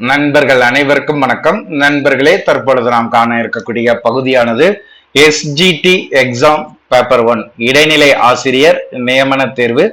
நண்பர்கள் அனைவருக்கும் வணக்கம். நண்பர்களே தற்பொழுது நாம் காண இருக்கக்கூடிய பகுதியானது எஸ்ஜிடி எக்ஸாம் பேப்பர் ஒன் இடைநிலை ஆசிரியர் நியமன தேர்வு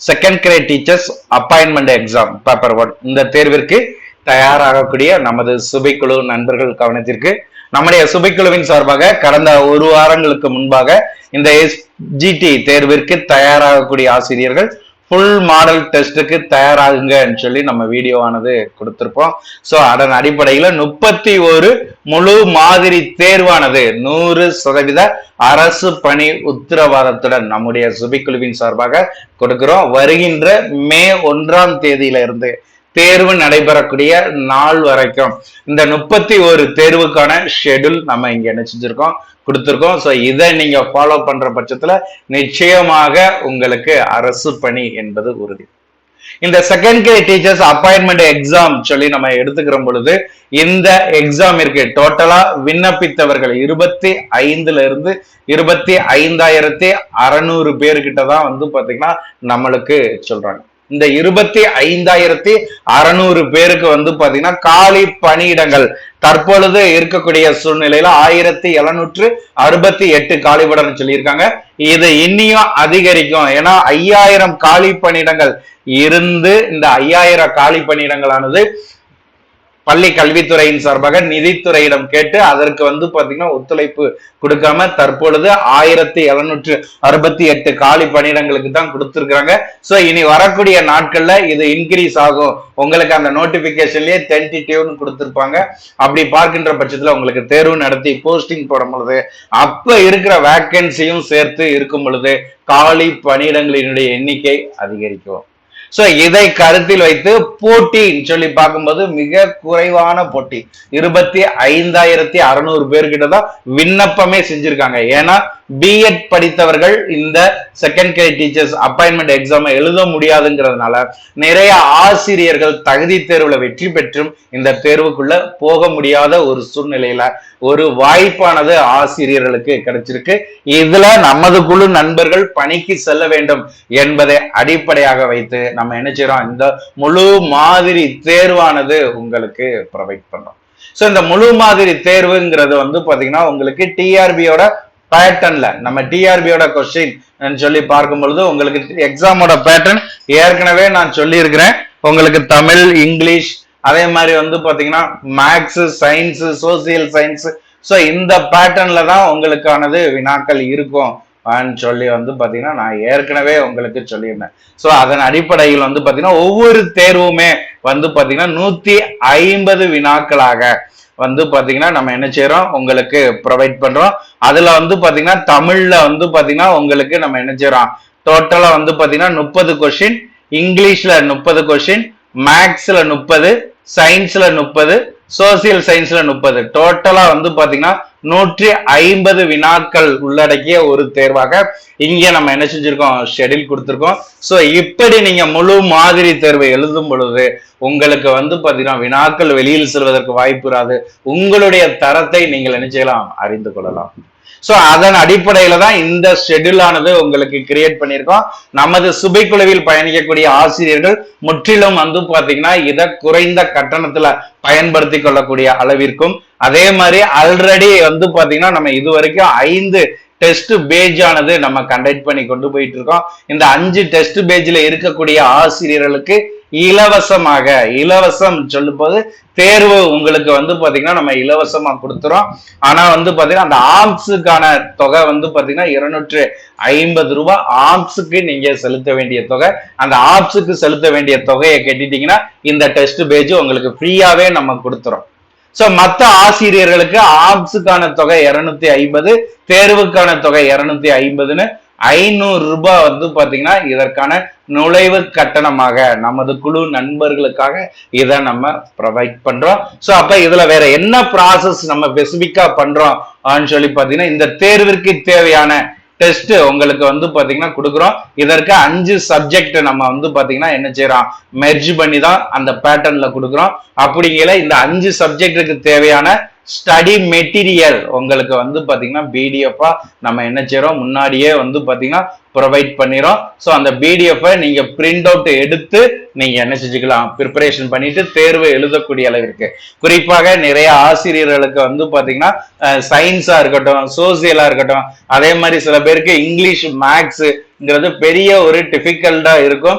second grade teachers appointment exam paper one இந்த தேர்விற்கு தயாராகக்கூடிய நமது சுபைக்குழு நண்பர்கள் கவனத்திற்கு நம்முடைய சுபைக்குழுவின் சார்பாக கடந்த ஒரு வாரங்களுக்கு முன்பாக இந்த எஸ்ஜிடி தேர்விற்கு தயாராகக்கூடிய ஆசிரியர்கள் ஃபுல் மாடல் டெஸ்ட்டுக்கு தயாராகுங்கன்னு சொல்லி நம்ம வீடியோவானது கொடுத்துருப்போம். ஸோ அதன் அடிப்படையில் முப்பத்தி ஒரு முழு மாதிரி தேர்வானது. நூறு சதவீத அரசு பணி உத்தரவாதத்துடன் நம்முடைய சுபிக்குழுவின் சார்பாக கொடுக்கிறோம். வருகின்ற மே ஒன்றாம் தேதியில இருந்து தேர்வு நடைபெறக்கூடிய நாள் வரைக்கும். இந்த முப்பத்தி ஒரு தேர்வுக்கான ஷெடியூல் நம்ம இங்க என்ன செஞ்சிருக்கோம் கொடுத்துருக்கோம். ஸோ இதை நீங்க ஃபாலோ பண்ற பட்சத்துல நிச்சயமாக உங்களுக்கு அரசு பணி என்பது உறுதி. இந்த second K teachers appointment exam சொல்லி நம்ம எடுத்துக்கிற பொழுது இந்த எக்ஸாம் இருக்கு. டோட்டலா விண்ணப்பித்தவர்கள் இருபத்தி ஐந்துல இருந்து இருபத்தி ஐந்தாயிரத்தி அறநூறு பேர்கிட்ட தான் வந்து பாத்தீங்கன்னா நம்மளுக்கு சொல்றாங்க. இந்த இருபத்தி ஐந்தாயிரத்தி அறுநூறு பேருக்கு வந்து பாத்தீங்கன்னா காலி பணியிடங்கள். தற்பொழுது இருக்கக்கூடிய சூழ்நிலையில ஆயிரத்தி எழுநூற்று அறுபத்தி எட்டு காலிபடம் சொல்லியிருக்காங்க. இது இன்னியும் அதிகரிக்கும். ஏன்னா ஐயாயிரம் காலி பணியிடங்கள் இருந்து இந்த ஐயாயிரம் காலி பணியிடங்களானது பள்ளி கல்வித்துறையின் சார்பாக நிதித்துறையிடம் கேட்டு அதற்கு வந்து பாத்தீங்கன்னா ஒத்துழைப்பு கொடுக்காம தற்பொழுது ஆயிரத்தி எழுநூற்று அறுபத்தி எட்டு காலி பணியிடங்களுக்கு தான் கொடுத்துருக்காங்க சோ இனி வரக்கூடிய நாட்கள்ல இது இன்க்ரீஸ் ஆகும். உங்களுக்கு அந்த நோட்டிபிகேஷன்லயே டென்டிட்டிவ்னு கொடுத்துருப்பாங்க. அப்படி பார்க்கின்ற பட்சத்துல உங்களுக்கு தேர்வு நடத்தி போஸ்டிங் போடும் பொழுது அப்ப இருக்கிற வேக்கன்சியும் சேர்த்து இருக்கும் பொழுது காலி பணியிடங்களினுடைய எண்ணிக்கை அதிகரிக்கும். சோ இதை கருத்தில் வைத்து போட்டின்னு சொல்லி பார்க்கும்போது மிக குறைவான போட்டி. இருபத்தி ஐந்தாயிரத்தி அறுநூறு பேர்கிட்ட தான் விண்ணப்பமே செஞ்சிருக்காங்க. ஏன்னா பிஎட் படித்தவர்கள் இந்த second grade teachers appointment exam எழுத முடியாதுங்கிறதுனால நிறைய ஆசிரியர்கள் தகுதி தேர்வுல வெற்றி பெற்றும் இந்த தேர்வுக்குள்ள போக முடியாத ஒரு சூழ்நிலையில ஒரு வாய்ப்பானது ஆசிரியர்களுக்கு கிடைச்சிருக்கு. இதுல நமது குழு நண்பர்கள் பணிக்கு செல்ல வேண்டும் என்பதை அடிப்படையாக வைத்து நம்ம என்ன செய்யறோம் இந்த முழு மாதிரி தேர்வானது உங்களுக்கு ப்ரொவைட் பண்றோம் ஸோ இந்த முழு மாதிரி தேர்வுங்கிறது வந்து பாத்தீங்கன்னா உங்களுக்கு டிஆர்பியோட பேட்டர்ன்ல நம்ம டிஆர்பியோட கொஸ்டின் சொல்லி பார்க்கும் பொழுது உங்களுக்கு எக்ஸாமோட பேட்டர்ன் ஏற்கனவே நான் சொல்லியிருக்கிறேன். உங்களுக்கு தமிழ் இங்கிலீஷ் அதே மாதிரி வந்து பாத்தீங்கன்னா maths science social science so இந்த பேட்டர்ன்ல தான் உங்களுக்கானது வினாக்கள் இருக்கும். சொல்லி வந்து பார்த்தீங்கன்னா நான் ஏற்கனவே உங்களுக்கு சொல்லியிருந்தேன். ஸோ அதன் அடிப்படையில் வந்து பார்த்தீங்கன்னா ஒவ்வொரு தேர்வுமே வந்து பார்த்தீங்கன்னா நூற்றி ஐம்பது வினாக்களாக வந்து பார்த்தீங்கன்னா நம்ம என்ன செய்கிறோம் உங்களுக்கு ப்ரொவைட் பண்ணுறோம் அதில் வந்து பார்த்தீங்கன்னா தமிழில் வந்து பார்த்தீங்கன்னா உங்களுக்கு நம்ம என்ன செய்கிறோம் டோட்டலாக வந்து பார்த்தீங்கன்னா முப்பது கொஷின் இங்கிலீஷில் முப்பது கொஷின் மேக்ஸில் முப்பது சயின்ஸில் முப்பது சோசியல் சயின்ஸில் முப்பது. டோட்டலாக வந்து பார்த்தீங்கன்னா நூற்றி ஐம்பது வினாக்கள் உள்ளடக்கிய ஒரு தேர்வாக இங்கே நம்ம என்ன செஞ்சிருக்கோம்? ஷெடியூல் கொடுத்துருக்கோம். ஸோ இப்படி நீங்க முழு மாதிரி தேர்வை எழுதும் பொழுது உங்களுக்கு வந்து பாத்தீங்கன்னா வினாக்கள் வெளியில் செல்வதற்கு வாய்ப்பு இராது. உங்களுடைய தரத்தை நீங்கள் என்ன செய்யலாம்? அறிந்து கொள்ளலாம். சோ அதன் அடிப்படையில தான் இந்த ஷெட்யூல் ஆனது உங்களுக்கு கிரியேட் பண்ணியிருக்கோம். நமது சுபைக்குழுவில் பயணிக்கக்கூடிய ஆசிரியர்கள் முற்றிலும் வந்து பாத்தீங்கன்னா இதை குறைந்த கட்டணத்துல பயன்படுத்தி கொள்ளக்கூடிய அளவிற்கும் அதே மாதிரி ஆல்ரெடி வந்து பாத்தீங்கன்னா நம்ம இது வரைக்கும் ஐந்து டெஸ்ட் பேஜ் ஆனது நம்ம கண்டக்ட் பண்ணி கொண்டு போயிட்டு இருக்கோம் இந்த அஞ்சு டெஸ்ட் பேஜ்ல இருக்கக்கூடிய ஆசிரியர்களுக்கு இலவசமாக இலவசம் சொல்லும் போது தேர்வு உங்களுக்கு வந்து பாத்தீங்கன்னா நம்ம இலவசமா கொடுத்துறோம். ஆனா வந்து பாத்தீங்கன்னா அந்த ஆம்ஸுக்கான தொகை வந்து பாத்தீங்கன்னா இருநூற்று ஐம்பது ரூபாய். ஆம்ஸுக்கு நீங்க செலுத்த வேண்டிய தொகை. அந்த ஆப்ஸுக்கு செலுத்த வேண்டிய தொகையை கட்டிட்டீங்கன்னா இந்த டெஸ்ட் பேஜ் உங்களுக்கு ஃப்ரீயாவே நம்ம கொடுத்துறோம். சோ மத்த ஆசிரியர்களுக்கு ஆப்ஸுக்கான தொகை இருநூத்தி ஐம்பது தேர்வுக்கான தொகை இருநூத்தி ஐம்பதுன்னு ஐநூறு ரூபாய் வந்து பாத்தீங்கன்னா இதற்கான நுழைவு கட்டணமாக நமது குழு நண்பர்களுக்காக இதை நம்ம ப்ரொவைட் பண்றோம். சோ அப்ப இதுல வேற என்ன ப்ராசஸ் நம்ம ஸ்பெசிபிக்கா பண்றோம் சொல்லி பாத்தீங்கன்னா இந்த தேர்விற்கு தேவையான டெஸ்ட் உங்களுக்கு வந்து பாத்தீங்கன்னா கொடுக்குறோம். இதற்கு அஞ்சு சப்ஜெக்ட் நம்ம வந்து பாத்தீங்கன்னா என்ன செய்யறோம்? மெர்ஜ் பண்ணி தான் அந்த பேட்டர்ன்ல கொடுக்குறோம். அப்படிங்கிற இந்த அஞ்சு சப்ஜெக்டுக்கு தேவையான ஸ்டடி மெட்டீரியல் உங்களுக்கு வந்து பாத்தீங்கன்னா பிடிஎஃபா நம்ம என்ன செய்யறோம்? முன்னாடியே வந்து பாத்தீங்கன்னா ப்ரொவைட் பண்ணிடும் ஸோ அந்த பிடிஎஃப்பை நீங்கள் பிரிண்ட் அவுட் எடுத்து நீங்கள் என்ன செஞ்சுக்கலாம்? ப்ரிப்பரேஷன் பண்ணிட்டு தேர்வு எழுதக்கூடிய அளவிற்கு குறிப்பாக நிறைய ஆசிரியர்களுக்கு வந்து பார்த்தீங்கன்னா சயின்ஸாக இருக்கட்டும் சோசியலாக இருக்கட்டும் அதே மாதிரி சில பேருக்கு இங்கிலீஷ் மேக்ஸுங்கிறது பெரிய ஒரு டிஃபிகல்ட்டா இருக்கும்.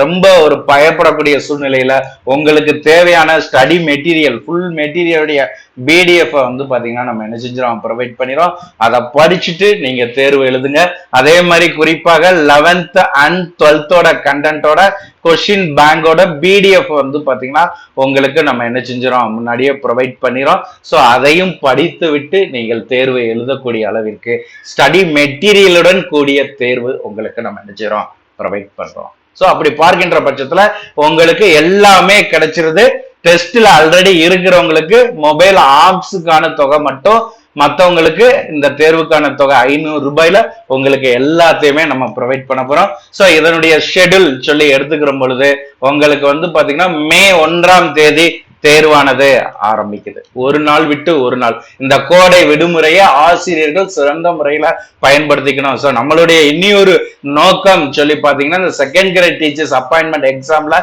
ரொம்ப ஒரு பயப்படக்கூடிய சூழ்நிலையில உங்களுக்கு தேவையான ஸ்டடி மெட்டீரியல் ஃபுல் மெட்டீரியலுடைய பிடிஎஃப் வந்து பாத்தீங்கன்னா நம்ம என்ன செஞ்சிடும் ப்ரொவைட் பண்ணிடும் அதை படிச்சுட்டு நீங்க தேர்வு எழுதுங்க. அதே மாதிரி குறிப்பாக லெவன்த் அண்ட் டுவெல்த்தோட கண்டென்ட்டோட கொஷின் பேங்கோட பிடிஎஃப் வந்து பாத்தீங்கன்னா உங்களுக்கு நம்ம என்ன செஞ்சிடும் முன்னாடியே ப்ரொவைட் பண்ணிடும் ஸோ அதையும் படித்து விட்டு நீங்கள் தேர்வு எழுதக்கூடிய அளவிற்கு ஸ்டடி மெட்டீரியலுடன் கூடிய தேர்வு உங்களுக்கு நம்ம என்ன செய்யறோம்? ப்ரொவைட் பண்றோம். ஸோ அப்படி பார்க்கின்ற பட்சத்துல உங்களுக்கு எல்லாமே கிடைச்சிருது. டெஸ்ட்ல ஆல்ரெடி இருக்கிறவங்களுக்கு மொபைல் ஆப்ஸுக்கான தொகை மட்டும் மற்றவங்களுக்கு இந்த தேர்வுக்கான தொகை ஐநூறு ரூபாயில உங்களுக்கு எல்லாத்தையுமே நம்ம ப்ரொவைட் பண்ண போறோம். ஸோ இதனுடைய ஷெட்யூல் சொல்லி எடுத்துக்கிற பொழுது உங்களுக்கு வந்து பாத்தீங்கன்னா மே ஒன்றாம் தேதி தேர்வானது ஆரம்பிக்குது. ஒரு நாள் விட்டு ஒரு நாள். இந்த கோடை விடுமுறையை ஆசிரியர்கள் சிறந்த முறையில பயன்படுத்திக்கணும். ஸோ நம்மளுடைய இன்னியொரு நோக்கம் சொல்லி பார்த்தீங்கன்னா இந்த செகண்ட் கிரேட் டீச்சர்ஸ் அப்பாயின்மெண்ட் எக்ஸாம்ல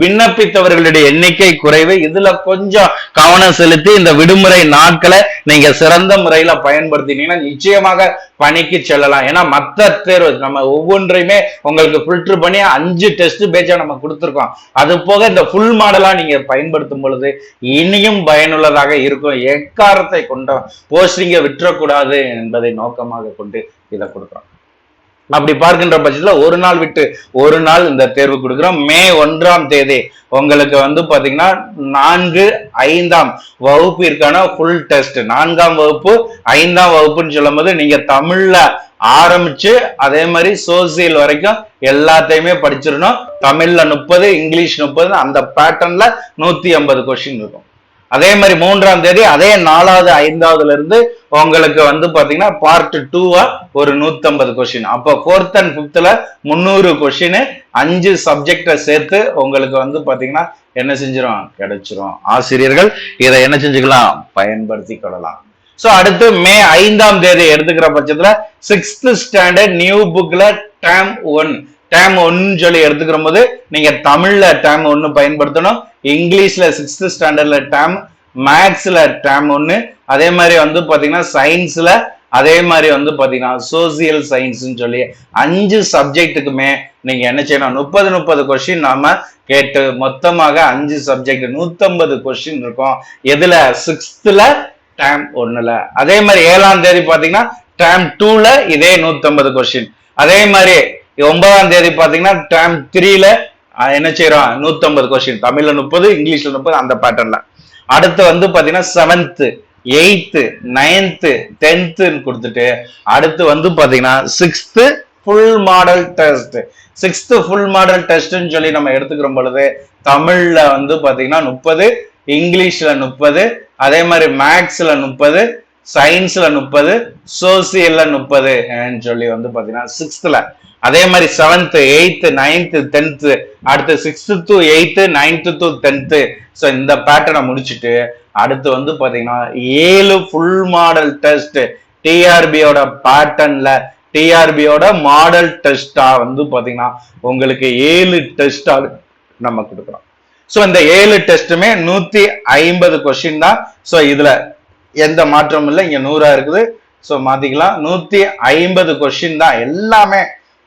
விண்ணப்பித்தவர்களுடைய எண்ணிக்கை குறைவு. இதுல கொஞ்சம் கவனம் செலுத்தி இந்த விடுமுறை நாட்களை நீங்க சிறந்த முறையில பயன்படுத்தினீங்கன்னா நிச்சயமாக பணிக்கு செல்லலாம். ஏன்னா மத்த தேர்வு நம்ம ஒவ்வொன்றையுமே உங்களுக்கு ஃபில்டர் பண்ணி அஞ்சு டெஸ்ட் பேஜா நம்ம கொடுத்துருக்கோம். அது போக இந்த ஃபுல் மாடலா நீங்க பயன்படுத்தும் பொழுது இனியும் பயனுள்ளதாக இருக்கும். எக்காரத்தை கொண்ட போஸ்டிங்கை விட்டுறக்கூடாது என்பதை நோக்கமாக கொண்டு இதை கொடுக்குறோம். அப்படி பார்க்கின்ற பட்சத்துல ஒரு நாள் விட்டு ஒரு நாள் இந்த தேர்வு கொடுக்குறோம். மே ஒன்றாம் தேதி உங்களுக்கு வந்து பாத்தீங்கன்னா நான்கு ஐந்தாம் வகுப்பிற்கான ஃபுல் டெஸ்ட் நான்காம் வகுப்பு ஐந்தாம் வகுப்புன்னு சொல்லும் போது நீங்க தமிழ்ல ஆரம்பிச்சு அதே மாதிரி சோசியல் வரைக்கும் எல்லாத்தையுமே படிச்சிடணும். தமிழ்ல முப்பது இங்கிலீஷ் முப்பது அந்த பேட்டர்ன்ல நூத்தி ஐம்பது கொஸ்டின் இருக்கும். அதே மாதிரி மூன்றாம் தேதி அதே நாலாவது ஐந்தாவதுல இருந்து உங்களுக்கு வந்து பாத்தீங்கன்னா பார்ட் டூவா ஒரு நூத்தம்பது கொஸ்டின் அப்போ ஃபோர்த் அண்ட் பிப்த்ல முந்நூறு கொஸ்டின் அஞ்சு சப்ஜெக்டை சேர்த்து உங்களுக்கு வந்து பாத்தீங்கன்னா என்ன செஞ்சிடும் கிடைச்சிரும். ஆசிரியர்கள் இதை என்ன செஞ்சுக்கலாம்? பயன்படுத்தி கொள்ளலாம். ஸோ அடுத்து மே ஐந்தாம் தேதி எடுத்துக்கிற பட்சத்துல சிக்ஸ்த் ஸ்டாண்டர்ட் நியூ புக்ல டேம் ஒன் டேம் ஒன்னு சொல்லி எடுத்துக்கிற போது நீங்க தமிழ்ல டேம் ஒன்னு பயன்படுத்தணும். இங்கிலீஷ்ல சிக்ஸ்த் ஸ்டாண்டர்ட்ல டேம் மேக்ஸ்ல டேம் ஒன்னு அதே மாதிரி வந்து பாத்தீங்கன்னா சயின்ஸ்ல அதே மாதிரி வந்து பாத்தீங்கன்னா சோசியல் சயின்ஸ்னு சொல்லி அஞ்சு சப்ஜெக்ட்டுக்குமே நீங்க என்ன செய்யணும்? முப்பது முப்பது கொஸ்டின் நாம கேட்டு மொத்தமாக அஞ்சு சப்ஜெக்ட் நூத்தம்பது கொஸ்டின் இருக்கும். எதுல? சிக்ஸ்த்ல டேம் ஒண்ணுல அதே மாதிரி ஏழாம் தேதி பாத்தீங்கன்னா டேம் டூல இதே நூத்தம்பது கொஸ்டின் அதே மாதிரி ஒன்பதாம் தேதி பாத்தீங்கன்னா டேம் த்ரீல என்ன செய்யறோம் நூத்தம்பது கொஸ்டின் தமிழ்ல முப்பது இங்கிலீஷ்ல முப்பது அந்த பேட்டர்ன்ல அடுத்து வந்து பாத்தீங்கன்னா செவன்த்து எயித்து நைன்த்து டென்த்துன்னு கொடுத்துட்டு அடுத்து வந்து பாத்தீங்கன்னா sixth full model test sixth full model டெஸ்ட்னு சொல்லி நம்ம எடுத்துக்கிற பொழுது தமிழ்ல வந்து பாத்தீங்கன்னா முப்பது இங்கிலீஷ்ல முப்பது அதே மாதிரி மேக்ஸ்ல முப்பது சயின்ஸ்ல முப்பது சோசியல்ல முப்பது சொல்லி வந்து பாத்தீங்கன்னா சிக்ஸ்த்ல அதே மாதிரி செவன்த் எயித்து நைன்த்து டென்த்து அடுத்து sixth to eighth ninth to tenth so இந்த பேட்டர்னை முடிச்சுட்டு அடுத்து வந்து பாத்தீங்கன்னா ஏழு ஃபுல் மாடல் டெஸ்ட் டிஆர்பியோட பேட்டர்ன்ல டிஆர்பியோட மாடல் டெஸ்டா வந்து பாத்தீங்கன்னா உங்களுக்கு ஏழு டெஸ்டா நம்ம கொடுக்குறோம். ஸோ இந்த ஏழு டெஸ்ட்டுமே நூத்தி ஐம்பது கொஸ்டின் தான். ஸோ இதுல எந்த மாற்றமும் இல்லை. இங்க நூறா இருக்குது. ஸோ மாத்திக்கலாம். நூத்தி ஐம்பது கொஸ்டின் தான். எல்லாமே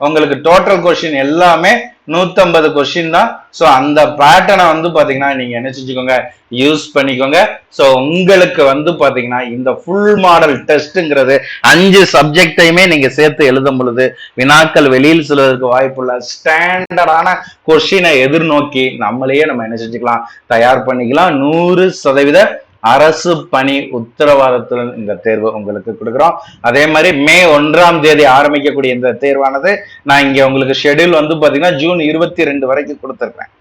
உங்களுக்கு டோட்டல் கொஸ்டின் எல்லாமே நூத்தம்பது கொஸ்டின் தான். ஸோ அந்த பேட்டர்னை வந்து பாத்தீங்கன்னா நீங்க என்ன செஞ்சுக்கோங்க? யூஸ் பண்ணிக்கோங்க. ஸோ உங்களுக்கு வந்து பாத்தீங்கன்னா இந்த ஃபுல் மாடல் டெஸ்ட்டுங்கிறது அஞ்சு சப்ஜெக்டையுமே நீங்க சேர்த்து எழுதும் பொழுது வினாக்கள் வெளியில் செல்வதற்கு வாய்ப்புள்ள ஸ்டாண்டர்டான கொஸ்டினை எதிர்நோக்கி நம்மளையே நம்ம என்ன செஞ்சுக்கலாம்? தயார் பண்ணிக்கலாம். நூறு சதவீத அரசு பணி உத்தரவாதத்துடன் இந்த தேர்வு உங்களுக்கு கொடுக்குறோம். அதே மாதிரி மே ஒன்றாம் தேதி ஆரம்பிக்கக்கூடிய இந்த தேர்வானது நான் இங்க உங்களுக்கு ஷெட்யூல் வந்து பாத்தீங்கன்னா ஜூன் இருபத்தி ரெண்டு வரைக்கும் கொடுத்துருக்கேன்.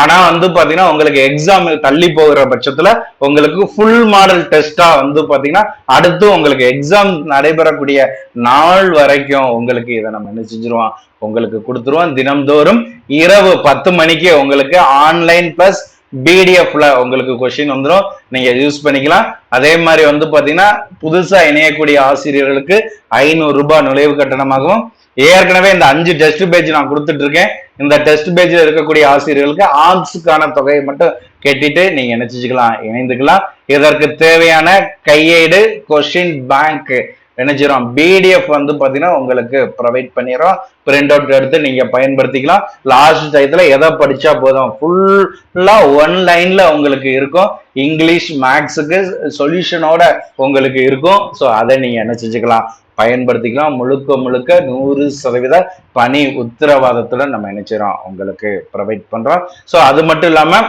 ஆனா வந்து பாத்தீங்கன்னா உங்களுக்கு எக்ஸாம் தள்ளி போகிற பட்சத்துல உங்களுக்கு ஃபுல் மாடல் டெஸ்டா வந்து பாத்தீங்கன்னா அடுத்து உங்களுக்கு எக்ஸாம் நடைபெறக்கூடிய நாள் வரைக்கும் உங்களுக்கு இதை நம்ம என்ன செஞ்சிருவோம் உங்களுக்கு கொடுத்துருவோம். தினம்தோறும் இரவு பத்து மணிக்கு உங்களுக்கு ஆன்லைன் பிளஸ் பிடிஎஃப்ல உங்களுக்கு கொஸ்டின் வந்துடும் நீங்க யூஸ் பண்ணிக்கலாம். அதே மாதிரி வந்து பாத்தீங்கன்னா புதுசா இணையக்கூடிய ஆசிரியர்களுக்கு ஐநூறு ரூபாய் நுழைவு கட்டணமாகவும் ஏற்கனவே இந்த அஞ்சு டெஸ்ட் பேஜ் நான் கொடுத்துட்டு இருக்கேன். இந்த டெஸ்ட் பேஜ்ல இருக்கக்கூடிய ஆசிரியர்களுக்கு ஆர்ட்ஸுக்கான தொகையை மட்டும் கெட்டிட்டு நீங்க நினைச்சுக்கலாம் இணைந்துக்கலாம். இதற்கு தேவையான கையேடு கொஸ்டின் பேங்க் நினைச்சிடும் பிடிஎஃப் வந்து பாத்தீங்கன்னா உங்களுக்கு ப்ரொவைட் பண்ணிடுறோம் பிரிண்ட் அவுட் எடுத்து நீங்க பயன்படுத்திக்கலாம். லாஸ்ட் டயத்துல எதை படிச்சா போதும்? ஃபுல்லா ஒன் லைன்ல உங்களுக்கு இருக்கும். இங்கிலீஷ் மேக்ஸுக்கு சொல்யூஷனோட உங்களுக்கு இருக்கும். ஸோ அதை நீங்க என்ன செஞ்சுக்கலாம் பயன்படுத்திக்கலாம். முழுக்க முழுக்க நூறு சதவீத பணி உத்தரவாதத்துடன் நம்ம நினைச்சிரோம். உங்களுக்கு ப்ரொவைட் பண்றோம். ஸோ அது மட்டும் இல்லாம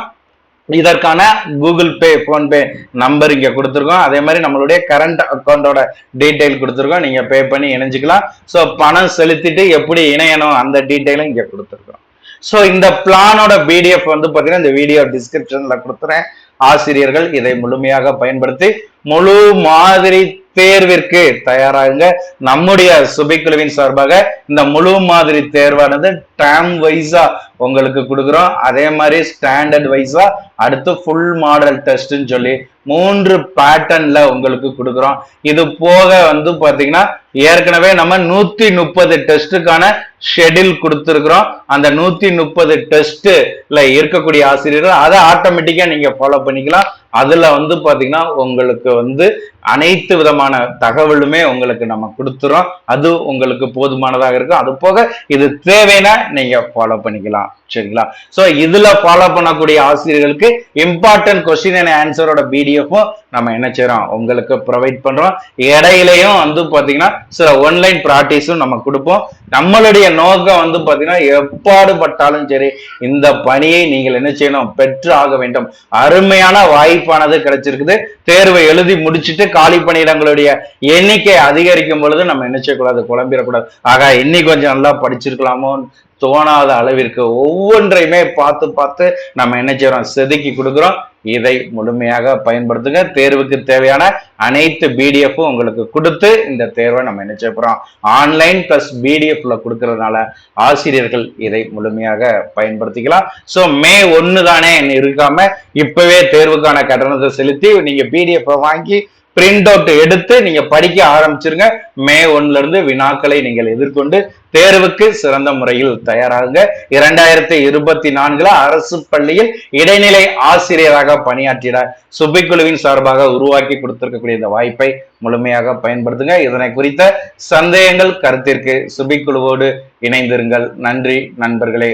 இதற்கான கூகுள் பே ஃபோன்பே நம்பர் இங்க கொடுத்துருக்கோம். அதே மாதிரி நம்மளுடைய கரண்ட் அக்கௌண்டோட டீட்டெயில் கொடுத்துருக்கோம். நீங்க பே பண்ணி இணைஞ்சுக்கலாம். ஸோ பணம் செலுத்திட்டு எப்படி இணையணும் அந்த டீட்டெயிலும் இங்க கொடுத்துருக்கோம். ஸோ இந்த பிளானோட பிடிஎஃப் வந்து பார்த்தீங்கன்னா இந்த வீடியோ டிஸ்கிரிப்ஷன்ல கொடுத்துறேன். ஆசிரியர்கள் இதை முழுமையாக பயன்படுத்தி முழு மாதிரி தேர்விற்கு தயாராகுங்க. நம்முடைய சுபைக்குழுவின் சார்பாக இந்த முழு மாதிரி தேர்வானது டேம் வைஸா உங்களுக்கு கொடுக்குறோம். அதே மாதிரி ஸ்டாண்டர்ட் வைஸா அடுத்து ஃபுல் மாடல் டெஸ்ட்னு சொல்லி மூன்று பேட்டர்ன்ல உங்களுக்கு கொடுக்குறோம். இது போக வந்து பாத்தீங்கன்னா ஏற்கனவே நம்ம நூத்தி முப்பது டெஸ்ட்டுக்கான ஷெடியூல் கொடுத்துருக்குறோம். அந்த நூத்தி முப்பது டெஸ்ட்ல இருக்கக்கூடிய ஆசிரியர்கள் அதை ஆட்டோமேட்டிக்கா நீங்க ஃபாலோ பண்ணிக்கலாம். அதுல வந்து பாத்தீங்கன்னா உங்களுக்கு வந்து அனைத்து விதமான தகவலுமே உங்களுக்கு நம்ம கொடுத்துறோம். அது உங்களுக்கு போதுமானதாக இருக்கும். அது போக இது தேவைன்னா நீங்க ஃபாலோ பண்ணிக்கலாம். சரிங்களா? சோ இதுல ஃபாலோ பண்ணக்கூடிய ஆசிரியர்களுக்கு இம்பார்ட்டன்ட் கொஸ்டின் அண்ட் ஆன்சரோட பிடிஎஃப்பும் நம்ம என்ன செய்யறோம் உங்களுக்கு ப்ரொவைட் பண்றோம். இடையிலையும் வந்து பாத்தீங்கன்னா சில ஒன்லைன் ப்ராக்டிஸும் நம்ம கொடுப்போம். நம்மளுடைய நோக்கம் வந்து பாத்தீங்கன்னா எப்பாடுபட்டாலும் சரி இந்த பணியை நீங்கள் என்ன செய்யணும்? பெற்று ஆக வேண்டும். அருமையான வாய்ப்பு வாய்ப்பானது கிடைச்சிருக்குது. தேர்வை எழுதி முடிச்சுட்டு காலி பணியிடங்களுடைய எண்ணிக்கை அதிகரிக்கும் பொழுது நம்ம என்ன செய்யக்கூடாது? குழம்பிடக்கூடாது. ஆகா இன்னைக்கு கொஞ்சம் நல்லா படிச்சிருக்கலாமோ தோணாத அளவிற்கு ஒவ்வொன்றையுமே பார்த்து பார்த்து நம்ம என்ன செய்யறோம்? செதுக்கி கொடுக்குறோம். இதை முழுமையாக பயன்படுத்துங்க. தேர்வுக்கு தேவையான அனைத்து பிடிஎஃப்பும் உங்களுக்கு கொடுத்து இந்த தேர்வை நம்ம என்ன செய்ய ஆன்லைன் ப்ளஸ் பிடிஎஃப்ல கொடுக்கறதுனால ஆசிரியர்கள் இதை முழுமையாக பயன்படுத்திக்கலாம். ஸோ மே ஒன்று தானே இருக்காம இப்பவே தேர்வுக்கான கட்டணத்தை செலுத்தி நீங்க பிடிஎஃப் வாங்கி பிரிண்ட் அவுட் எடுத்து நீங்க படிக்க ஆரம்பிச்சிருங்க. மே ஒன்ல இருந்து வினாக்களை நீங்கள் எதிர்கொண்டு தேர்வுக்கு சிறந்த முறையில் தயாராகுங்க. இரண்டாயிரத்தி இருபத்தி நான்குல அரசு பள்ளியில் இடைநிலை ஆசிரியராக பணியாற்றிட சுபிக்குழுவின் சார்பாக உருவாக்கி கொடுத்திருக்கக்கூடிய இந்த வாய்ப்பை முழுமையாக பயன்படுத்துங்க. இதனை குறித்த சந்தேகங்கள் கருத்திற்கு சுபிக்குழுவோடு இணைந்திருங்கள். நன்றி நண்பர்களே.